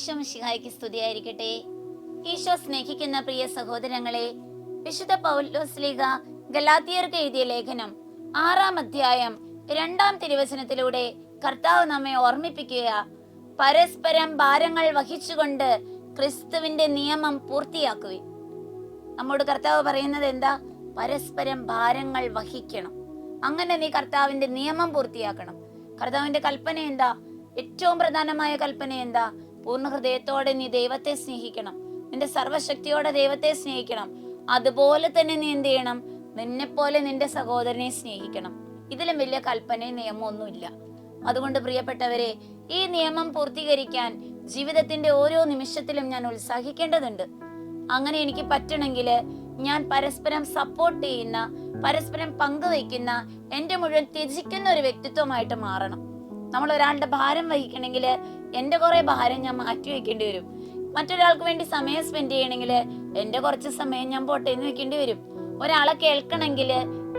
ഈശോ മിശിഹായ്ക്ക് സ്തുതിയായിരിക്കട്ടെ. ഈശോ സ്നേഹിക്കുന്ന പ്രിയ സഹോദരങ്ങളെ വിശുദ്ധ പൗലോസ്ലീഗ ഗലാത്തിയർക്ക് എഴുതിയ ലേഖനം ആറാം അധ്യായം രണ്ടാം തിരുവചനത്തിലൂടെ കർത്താവ് നമ്മെ ഓർമ്മിപ്പിക്കുക പരസ്പരം ഭാരങ്ങൾ വഹിച്ചുകൊണ്ട് ക്രിസ്തുവിന്റെ നിയമം പൂർത്തിയാക്കുക നമ്മോട് കർത്താവ് പറയുന്നത് എന്താ? പരസ്പരം ഭാരങ്ങൾ വഹിക്കണം. അങ്ങനെ നീ കർത്താവിന്റെ നിയമം പൂർത്തിയാക്കണം. കർത്താവിന്റെ കൽപ്പന എന്താ? ഏറ്റവും പ്രധാനമായ കൽപ്പന എന്താ? പൂർണ ഹൃദയത്തോടെ നീ ദൈവത്തെ സ്നേഹിക്കണം. നിന്റെ സർവശക്തിയോടെ ദൈവത്തെ സ്നേഹിക്കണം. അതുപോലെ തന്നെ നീ എന്ത് ചെയ്യണം? നിന്നെ പോലെ നിന്റെ സഹോദരനെ സ്നേഹിക്കണം. ഇതിലും വലിയ കൽപ്പനയും നിയമമൊന്നുമില്ല. അതുകൊണ്ട് പ്രിയപ്പെട്ടവരെ ഈ നിയമം പൂർത്തീകരിക്കാൻ ജീവിതത്തിന്റെ ഓരോ നിമിഷത്തിലും ഞാൻ ഉത്സാഹിക്കേണ്ടതുണ്ട്. അങ്ങനെ എനിക്ക് പറ്റണമെങ്കിൽ ഞാൻ പരസ്പരം സപ്പോർട്ട് ചെയ്യുന്ന പരസ്പരം പങ്കുവയ്ക്കുന്ന എന്റെ മുഴുവൻ ത്യജിക്കുന്ന ഒരു വ്യക്തിത്വമായിട്ട് മാറണം. നമ്മൾ ഒരാളുടെ ഭാരം വഹിക്കണമെങ്കിൽ എന്റെ കുറെ ഭാരം ഞാൻ മാറ്റി വെക്കേണ്ടി വരും. മറ്റൊരാൾക്ക് വേണ്ടി സമയം സ്പെൻഡ് ചെയ്യണമെങ്കിൽ എന്റെ കുറച്ച് സമയം ഞാൻ പോട്ടെ എന്ന് വെക്കേണ്ടി വരും. ഒരാളെ കേൾക്കണമെങ്കിൽ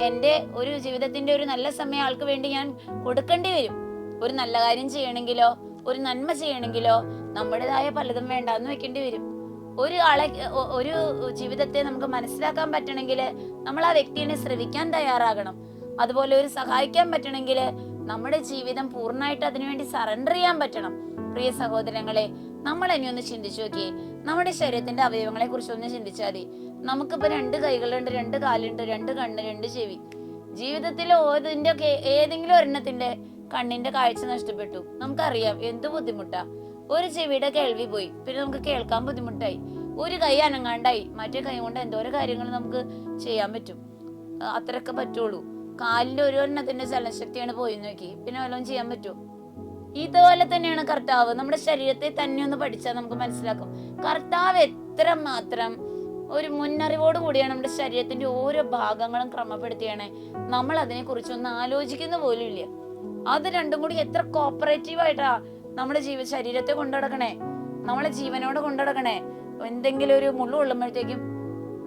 എന്റെ ഒരു ജീവിതത്തിന്റെ ഒരു നല്ല സമയം ആൾക്ക് വേണ്ടി ഞാൻ കൊടുക്കേണ്ടി വരും. ഒരു നല്ല കാര്യം ചെയ്യണമെങ്കിലോ ഒരു നന്മ ചെയ്യണമെങ്കിലോ നമ്മുടേതായ പലതും വേണ്ടാന്ന് വെക്കേണ്ടി വരും. ഒരു ആളെ ഒരു ജീവിതത്തെ നമുക്ക് മനസ്സിലാക്കാൻ പറ്റണമെങ്കിൽ നമ്മൾ ആ വ്യക്തിയെ ശ്രവിക്കാൻ തയ്യാറാകണം. അതുപോലെ ഒരു സഹായിക്കാൻ പറ്റണമെങ്കിൽ നമ്മുടെ ജീവിതം പൂർണമായിട്ട് അതിനുവേണ്ടി സറണ്ടർ ചെയ്യാൻ പറ്റണം. പ്രിയ സഹോദരങ്ങളെ നമ്മൾ ഇനി ഒന്ന് ചിന്തിച്ചു നോക്കിയേ. നമ്മുടെ ശരീരത്തിന്റെ അവയവങ്ങളെ കുറിച്ച് ഒന്ന് ചിന്തിച്ചാൽ മതി. നമുക്കിപ്പോ രണ്ട് കൈകളുണ്ട് രണ്ട് കാലുണ്ട് രണ്ട് കണ്ണ് രണ്ട് ചെവി. ജീവിതത്തിൽ ഓതിന്റെ ഏതെങ്കിലും ഒരെണ്ണത്തിന്റെ കണ്ണിന്റെ കാഴ്ച നഷ്ടപ്പെട്ടു. നമുക്കറിയാം എന്ത് ബുദ്ധിമുട്ടാ. ഒരു ചെവിയുടെ കേൾവി പോയി. പിന്നെ നമുക്ക് കേൾക്കാൻ ബുദ്ധിമുട്ടായി. ഒരു കൈ അനങ്ങാണ്ടായി. മറ്റേ കൈ കൊണ്ട് എന്തോരോ കാര്യങ്ങൾ നമുക്ക് ചെയ്യാൻ പറ്റും. അത്രയൊക്കെ പറ്റുള്ളൂ. കാലിന്റെ ഒരു എണ്ണത്തിന്റെ ചലനശക്തിയാണ് പോയി നോക്കി. പിന്നെ വല്ലതും ചെയ്യാൻ പറ്റുമോ? ഇതുപോലെ തന്നെയാണ് കർത്താവ്. നമ്മുടെ ശരീരത്തെ തന്നെ ഒന്ന് പഠിച്ചാൽ നമുക്ക് മനസ്സിലാക്കും. കർത്താവ് എത്ര മാത്രം ഒരു മുന്നറിവോട് കൂടിയാണ് നമ്മുടെ ശരീരത്തിന്റെ ഓരോ ഭാഗങ്ങളും ക്രമപ്പെടുത്തിയാണ്. നമ്മൾ അതിനെ ഒന്ന് ആലോചിക്കുന്ന പോലും ഇല്ല. അത് രണ്ടും കൂടി എത്ര കോപ്പറേറ്റീവ് ആയിട്ടാ നമ്മുടെ ജീവ ശരീരത്തെ കൊണ്ടുനടക്കണേ നമ്മളെ ജീവനോട് കൊണ്ടുനടക്കണേ എന്തെങ്കിലും ഒരു മുള്ളു കൊള്ളുമ്പോഴത്തേക്കും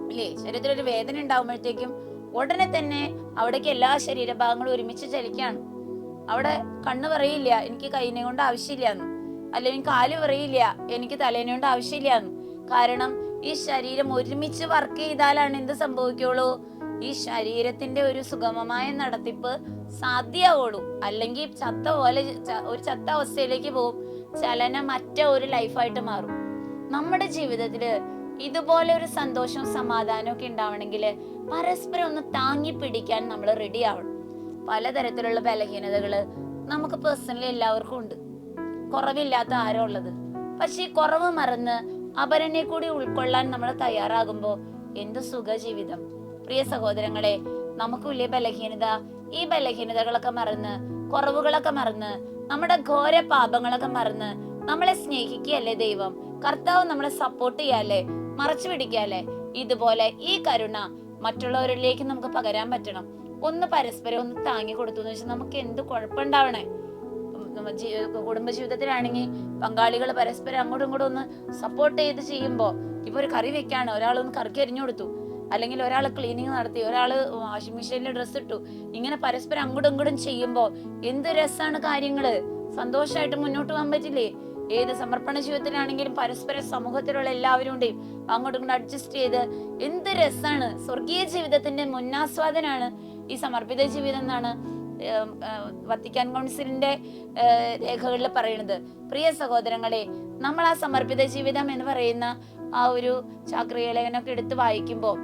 ഇല്ലേ ശരീരത്തിൽ ഒരു വേദന ഉണ്ടാവുമ്പോഴത്തേക്കും ഉടനെ തന്നെ അവിടേക്ക് എല്ലാ ശരീരഭാഗങ്ങളും ഒരുമിച്ച് ചലിക്കാണ്. അവിടെ കണ്ണ് പറയില്ല എനിക്ക് കൈനെ കൊണ്ട് ആവശ്യമില്ല എന്ന് അല്ലെങ്കിൽ കാൽ പറയില്ല എനിക്ക് തലേനെ കൊണ്ട് ആവശ്യമില്ല എന്ന് കാരണം ഈ ശരീരം ഒരുമിച്ച് വർക്ക് ചെയ്താലാണ് എന്ത് സംഭവിക്കുള്ളൂ? ഈ ശരീരത്തിന്റെ ഒരു സുഗമമായ നടത്തിപ്പ് സാധ്യമാവുള്ളൂ അല്ലെങ്കിൽ ചത്ത പോലെ ഒരു ചത്ത അവസ്ഥയിലേക്ക് പോകും. ചലനമറ്റ ഒരു ലൈഫായിട്ട് മാറും. നമ്മുടെ ജീവിതത്തിൽ ഇതുപോലെ ഒരു സന്തോഷവും സമാധാനവും ഒക്കെ ഉണ്ടാവണമെങ്കിൽ പരസ്പരം ഒന്ന് താങ്ങി പിടിക്കാൻ നമ്മൾ റെഡി ആവണം. പലതരത്തിലുള്ള ബലഹീനതകൾ നമുക്ക് പേഴ്സണലി എല്ലാവർക്കും ഉണ്ട്. കുറവില്ലാത്ത ആരോ ഉള്ളത്. പക്ഷെ ഈ കുറവ് മറന്ന് അപരനെ കൂടി ഉൾക്കൊള്ളാൻ നമ്മൾ തയ്യാറാകുമ്പോൾ എന്ത് സുഖ ജീവിതം. പ്രിയ സഹോദരങ്ങളെ നമുക്ക് വലിയ ബലഹീനത ഈ ബലഹീനതകളൊക്കെ മറന്ന് കുറവുകളൊക്കെ മറന്ന് നമ്മുടെ ഘോര പാപങ്ങളൊക്കെ മറന്ന് നമ്മളെ സ്നേഹിക്കുകയല്ലേ ദൈവം? കർത്താവ് നമ്മളെ സപ്പോർട്ട് ചെയ്യാല്ലേ? മറച്ചു പിടിക്കാല്ലേ ഇതുപോലെ ഈ കരുണ മറ്റുള്ളവരിലേക്ക് നമുക്ക് പകരാൻ പറ്റണം. ഒന്ന് പരസ്പരം ഒന്ന് താങ്ങി കൊടുത്തു എന്ന് വെച്ചാൽ നമുക്ക് എന്ത് കുഴപ്പമുണ്ടാവണേ? കുടുംബജീവിതത്തിലാണെങ്കിൽ കുടുംബ ജീവിതത്തിലാണെങ്കിൽ പങ്കാളികൾ പരസ്പരം അങ്ങോട്ടും ഇങ്ങോട്ടും ഒന്ന് സപ്പോർട്ട് ചെയ്ത് ചെയ്യുമ്പോൾ ഇപ്പൊ ഒരു കറി വെക്കാണ്. ഒരാൾ ഒന്ന് കറിക്ക് എരിഞ്ഞു കൊടുത്തു. അല്ലെങ്കിൽ ഒരാൾ ക്ലീനിങ് നടത്തി ഒരാൾ വാഷിംഗ് മെഷീനിൽ ഡ്രസ്സ് ഇട്ടു. ഇങ്ങനെ പരസ്പരം അങ്ങോട്ടും ഇങ്ങോട്ടും ചെയ്യുമ്പോൾ എന്ത് രസമാണ് കാര്യങ്ങൾ? സന്തോഷമായിട്ട് മുന്നോട്ട് പോകാൻ പറ്റില്ലേ? ഏത് സമർപ്പണ ജീവിതത്തിലാണെങ്കിലും പരസ്പര സമൂഹത്തിലുള്ള എല്ലാവരും ഉണ്ട് അങ്ങോട്ടും അഡ്ജസ്റ്റ് ചെയ്ത് എന്ത് രസാണ്. സ്വർഗീയ ജീവിതത്തിന്റെ മുന്നാസ്വാദനാണ് ഈ സമർപ്പിത ജീവിതം എന്നാണ് വത്തിക്കാൻ കൗൺസിലിന്റെ രേഖകളിൽ പറയുന്നത്. പ്രിയ സഹോദരങ്ങളെ നമ്മൾ ആ സമർപ്പിത ജീവിതം എന്ന് പറയുന്ന ആ ഒരു ചാക്രിക ലേഖനമൊക്കെ എടുത്ത് വായിക്കുമ്പോൾ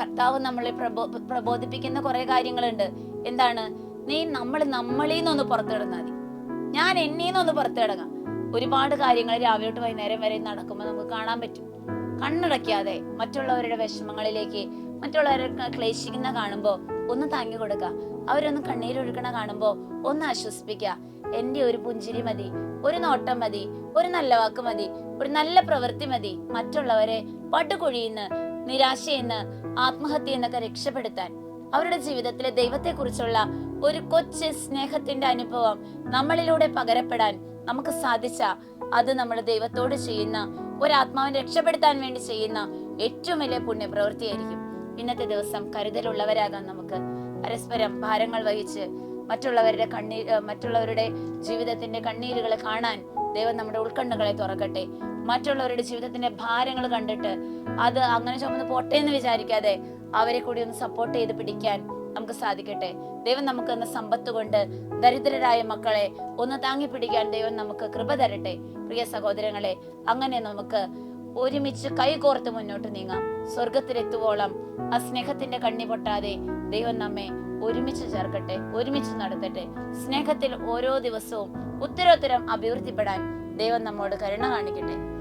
കർത്താവ് നമ്മളെ പ്രബോ പ്രബോധിപ്പിക്കുന്ന കുറെ കാര്യങ്ങളുണ്ട്. എന്താണ്? നീ നമ്മൾ നമ്മളിൽ നിന്നൊന്ന് പുറത്തിടുന്നാൽ മതി. ഞാൻ എന്നീന്നൊന്ന് നിന്നൊന്ന് പുറത്തിടങ്ങാം ഒരുപാട് കാര്യങ്ങൾ രാവിലെ തൊട്ട് വൈകുന്നേരം വരെ നടക്കുമ്പോൾ നമുക്ക് കാണാൻ പറ്റും. കണ്ണടയ്ക്കാതെ മറ്റുള്ളവരുടെ വിഷമങ്ങളിലേക്ക് മറ്റുള്ളവരെ ക്ലേശിക്കുന്ന കാണുമ്പോൾ ഒന്ന് താങ്ങി കൊടുക്കുക. അവരൊന്ന് കണ്ണീരൊഴുക്കണ കാണുമ്പോൾ ഒന്ന് ആശ്വസിപ്പിക്കുക. എന്റെ ഒരു പുഞ്ചിരി മതി ഒരു നോട്ടം മതി ഒരു നല്ല വാക്ക് മതി ഒരു നല്ല പ്രവൃത്തി മതി. മറ്റുള്ളവരെ പടുകുഴിയിന്ന് നിരാശയെന്ന് ആത്മഹത്യ എന്നൊക്കെ രക്ഷപ്പെടുത്താൻ. അവരുടെ ജീവിതത്തിലെ ദൈവത്തെക്കുറിച്ചുള്ള ഒരു കൊച്ചു സ്നേഹത്തിന്റെ അനുഭവം നമ്മളിലൂടെ പകരപ്പെടാൻ നമുക്ക് സാധിച്ച അത് നമ്മൾ ദൈവത്തോട് ചെയ്യുന്ന ഒരാത്മാവിനെ രക്ഷപ്പെടുത്താൻ വേണ്ടി ചെയ്യുന്ന ഏറ്റവും വലിയ പുണ്യപ്രവൃത്തിയായിരിക്കും. ഇന്നത്തെ ദിവസം കരുതലുള്ളവരാകാൻ നമുക്ക് പരസ്പരം ഭാരങ്ങൾ വഹിച്ച് മറ്റുള്ളവരുടെ കണ്ണീർ മറ്റുള്ളവരുടെ ജീവിതത്തിന്റെ കണ്ണീരുകളെ കാണാൻ ദൈവം നമ്മുടെ ഉൾക്കണ്ണുകളെ തുറക്കട്ടെ. മറ്റുള്ളവരുടെ ജീവിതത്തിന്റെ ഭാരങ്ങൾ കണ്ടിട്ട് അത് അങ്ങനെ ചുമന്ന് പോട്ടെ എന്ന് വിചാരിക്കാതെ അവരെ കൂടി ഒന്ന് സപ്പോർട്ട് ചെയ്ത് പിടിക്കാൻ നമുക്ക് സാധിക്കട്ടെ. ദൈവം നമുക്ക് എന്ന സമ്പത്ത് കൊണ്ട് ദരിദ്രരായ മക്കളെ ഒന്ന് താങ്ങി പിടിക്കാൻ ദൈവം നമുക്ക് കൃപ തരട്ടെ. പ്രിയ സഹോദരങ്ങളെ അങ്ങനെ നമുക്ക് ഒരുമിച്ച് കൈകോർത്ത് മുന്നോട്ട് നീങ്ങാം. സ്വർഗത്തിലെത്തുവോളം ആ സ്നേഹത്തിന്റെ കണ്ണി പൊട്ടാതെ ദൈവം നമ്മെ ഒരുമിച്ച് ചേർക്കട്ടെ ഒരുമിച്ച് നടത്തട്ടെ. സ്നേഹത്തിൽ ഓരോ ദിവസവും ഉത്തരോത്തരം അഭിവൃദ്ധിപ്പെടാൻ ദൈവം നമ്മോട് കരുണ കാണിക്കട്ടെ.